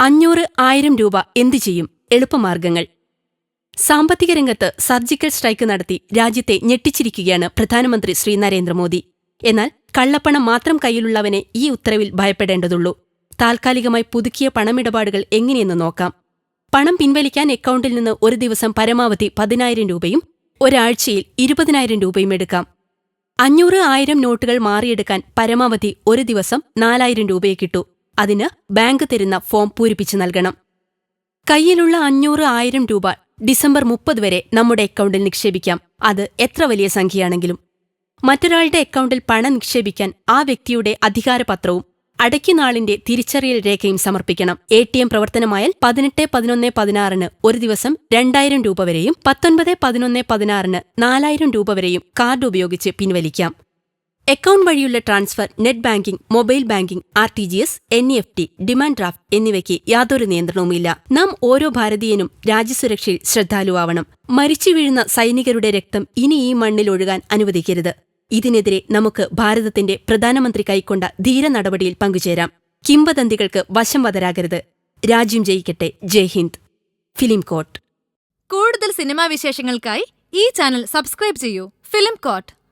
അഞ്ഞൂറ് ആയിരം രൂപ എന്തു ചെയ്യും? എളുപ്പമാർഗങ്ങൾ. സാമ്പത്തിക രംഗത്ത് സർജിക്കൽ സ്ട്രൈക്ക് നടത്തി രാജ്യത്തെ ഞെട്ടിച്ചിരിക്കുകയാണ് പ്രധാനമന്ത്രി ശ്രീ നരേന്ദ്രമോദി. എന്നാൽ കള്ളപ്പണം മാത്രം കയ്യിലുള്ളവനെ ഈ ഉത്തരവിൽ ഭയപ്പെടേണ്ടതുള്ളൂ. താൽക്കാലികമായി പുതുക്കിയ പണമിടപാടുകൾ എങ്ങനെയെന്ന് നോക്കാം. പണം പിൻവലിക്കാൻ അക്കൗണ്ടിൽ നിന്ന് ഒരു ദിവസം പരമാവധി പതിനായിരം രൂപയും ഒരാഴ്ചയിൽ ഇരുപതിനായിരം രൂപയും എടുക്കാം. അഞ്ഞൂറ് ആയിരം നോട്ടുകൾ മാറിയെടുക്കാൻ പരമാവധി ഒരു ദിവസം നാലായിരം രൂപയെ കിട്ടൂ. അതിന് ബാങ്ക് തരുന്ന ഫോം പൂരിപ്പിച്ചു നൽകണം. കയ്യിലുള്ള അഞ്ഞൂറ് ആയിരം രൂപ ഡിസംബർ മുപ്പത് വരെ നമ്മുടെ അക്കൗണ്ടിൽ നിക്ഷേപിക്കാം. അത് എത്ര വലിയ സംഖ്യയാണെങ്കിലും. മറ്റൊരാളുടെ അക്കൗണ്ടിൽ പണം നിക്ഷേപിക്കാൻ ആ വ്യക്തിയുടെ അധികാരപത്രവും അടയ്ക്കുനാളിന്റെ തിരിച്ചറിയൽ രേഖയും സമർപ്പിക്കണം. എ ടി എം പ്രവർത്തനമായാൽ പതിനെട്ട് പതിനൊന്ന് പതിനാറിന് ഒരു ദിവസം രണ്ടായിരം രൂപ വരെയും പത്തൊൻപത് പതിനൊന്ന് പതിനാറിന് നാലായിരം രൂപ വരെയും കാർഡ് ഉപയോഗിച്ച് പിൻവലിക്കാം. അക്കൗണ്ട് വഴിയുള്ള transfer net banking mobile banking R T G S N E F T demand draft എന്നിവയ്ക്ക് യാതൊരു നിയന്ത്രണവുമില്ല. നാം ഓരോ ഭാരതീയനും രാജ്യസുരക്ഷയിൽ ശ്രദ്ധാലുവാവണം. മരിച്ചു വീഴുന്ന സൈനികരുടെ രക്തം ഇനി ഈ മണ്ണിൽ ഒഴുകാൻ അനുവദിക്കരുത്. ഇതിനെതിരെ നമുക്ക് ഭാരതത്തിന്റെ പ്രധാനമന്ത്രി കൈക്കൊണ്ട ധീര നടപടിയിൽ പങ്കുചേരാം. കിംവദന്തികൾക്ക് വശം വതരാകരുത്. രാജ്യം ജയിക്കട്ടെ. ജയ് ഹിന്ദ്. ഫിലിം കോട്ട്. കൂടുതൽ സിനിമാ വിശേഷങ്ങൾക്കായി ഈ ചാനൽ സബ്സ്ക്രൈബ് ചെയ്യൂ. Film coat.